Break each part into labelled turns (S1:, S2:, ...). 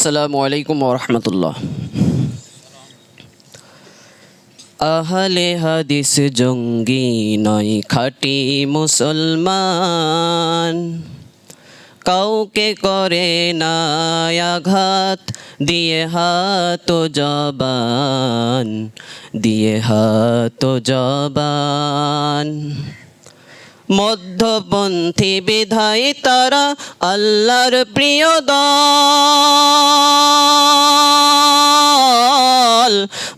S1: আসসালামু আলাইকুম ওরহমতুল্লাহ আহলে হাদিস জঙ্গি নয়, খাটি মুসলমান। কাউকে করে না আঘাত, দিয়ে হাত জবান, দিয়ে হাত জবান। মধ্যপন্থী বিধায় তারা আল্লাহর প্রিয় দল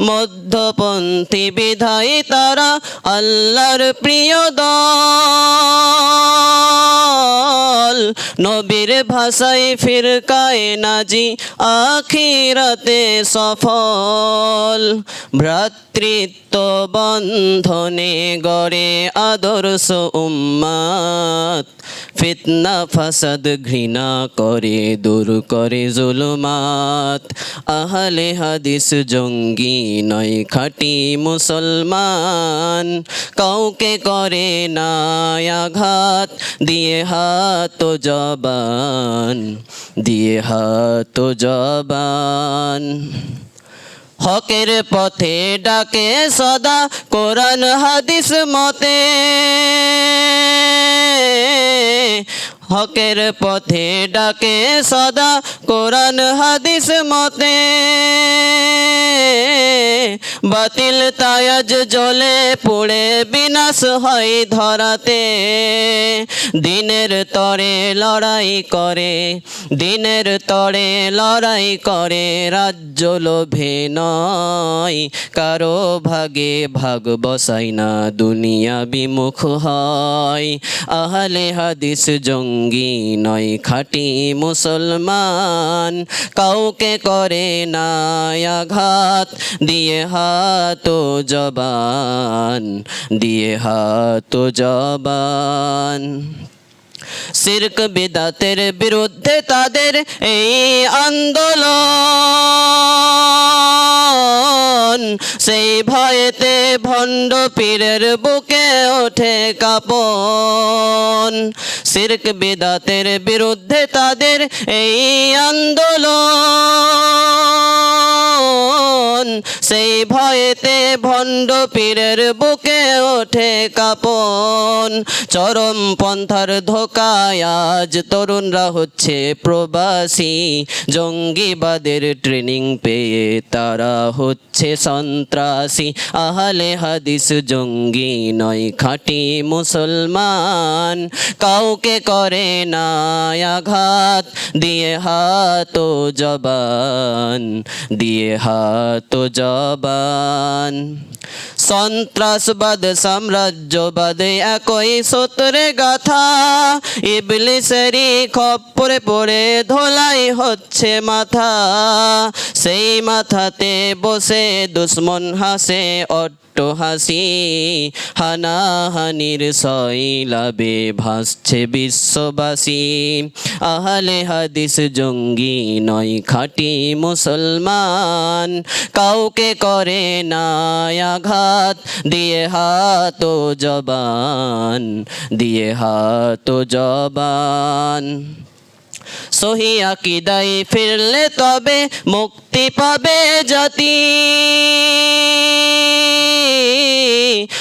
S1: মধ্যপন্থী বিধায় তারা আল্লাহর প্রিয় দল নবীর ভাষায় ফিরকায় নাজি আখিরাতে সফল। ভ্রাতৃত্ব বন্ধনে গড়ে আদর্শ উম্মাত ফিতনা, ফাসাদ, ঘৃণা করে, দূর করে জুলুমাত। আহলে হাদিস জঙ্গি নয়, খাটি মুসলমান। কাউকে করে না আঘাত, দিয়ে হাত জবান, দিয়ে হাত জবান। হকের পথে ডাকে সদা, কোরআন হাদিস মতে। হকের পথে ডাকে সদা, কোরআন হাদিস মতে। বাতিল তায়াজ জলে পড়ে বিনাশ হয় ধরাতে। দিনের তরে লড়াই করে, দিনের তরে লড়াই করে রাজ্য লোভে নয়, কারও ভাগে ভাগ বসাই না দুনিয়া বিমুখ হয়। আহলে হাদিস জঙ্গি নয়, খাটি মুসলমান কাউকে করে না আঘাত। দিয়ে হাত জবান, দিয়ে হাত জবান। সিরক বিদাতের বিরুদ্ধে তাদের এই আন্দোলন, সেই ভয়েতে ভণ্ড পীরের বুকে ওঠে কাপন। সিরক বিদাতের বিরুদ্ধে তাদের এই আন্দোলন সেই ভয়েতে ভণ্ড পীরের বুকে ওঠে কাপন। চরম পন্থার ধোকায় আজ তরুণরা হচ্ছে প্রবাসী। জঙ্গিবাদের ট্রেনিং পেয়ে তারা হচ্ছে সন্ত্রাসী। আহলে হাদিস জঙ্গি নয়, খাঁটি মুসলমান। কাউকে করে না আঘাত, দিয়ে হাত জবান, দিয়ে হাত জবান। সন্ত্রাসবাদ সাম্রাজ্যবাদ একই সূত্রে গাথা। ইবলিসেরই খপ্পরে পড়ে ধোলাই হচ্ছে মাথা। সেই মাথাতে বসে দুশ্মন হাসে অট্ট হাসি। হানাহানির সৈলাবে ভাসছে বিশ্ববাসী। আহলে হাদিস জঙ্গি নয় খাঁটি মুসলমান। কাউকে করে না আঘাত। দিয়ে হাত ও জবান, দিয়ে হাত ও জবান। সহি আকিদাই ফিরলে তবে মুক্তি পাবে জাতি।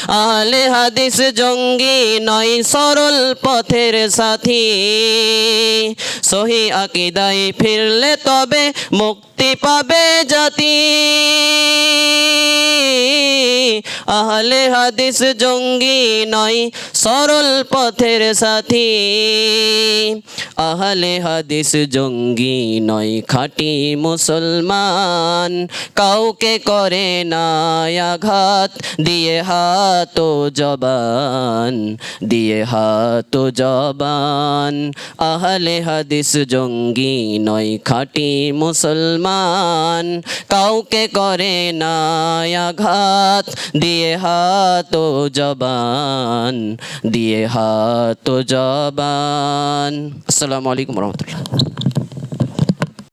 S1: আলে হাদিস জঙ্গি নয়, সরল পথের সাথী। সহি আকিদাই ফিরলে তবে মুক্তি পাবে জাতি। আহলে হাদিস জঙ্গি নয়, সরল পথের সাথী। আহলে হাদিস জঙ্গি নয়, খাঁটি মুসলমান কাউকে করে না আঘাত। দিয়ে হাত জবান, দিয়ে হাত জবান। আহলে হাদিস জঙ্গি নয়, খাঁটি মুসলমান কাউকে করে না আঘাত। দিয়ে হাত জবান দিয়ে হাত জবান। আসসালামু আলাইকুম রহমতুল্লাহ।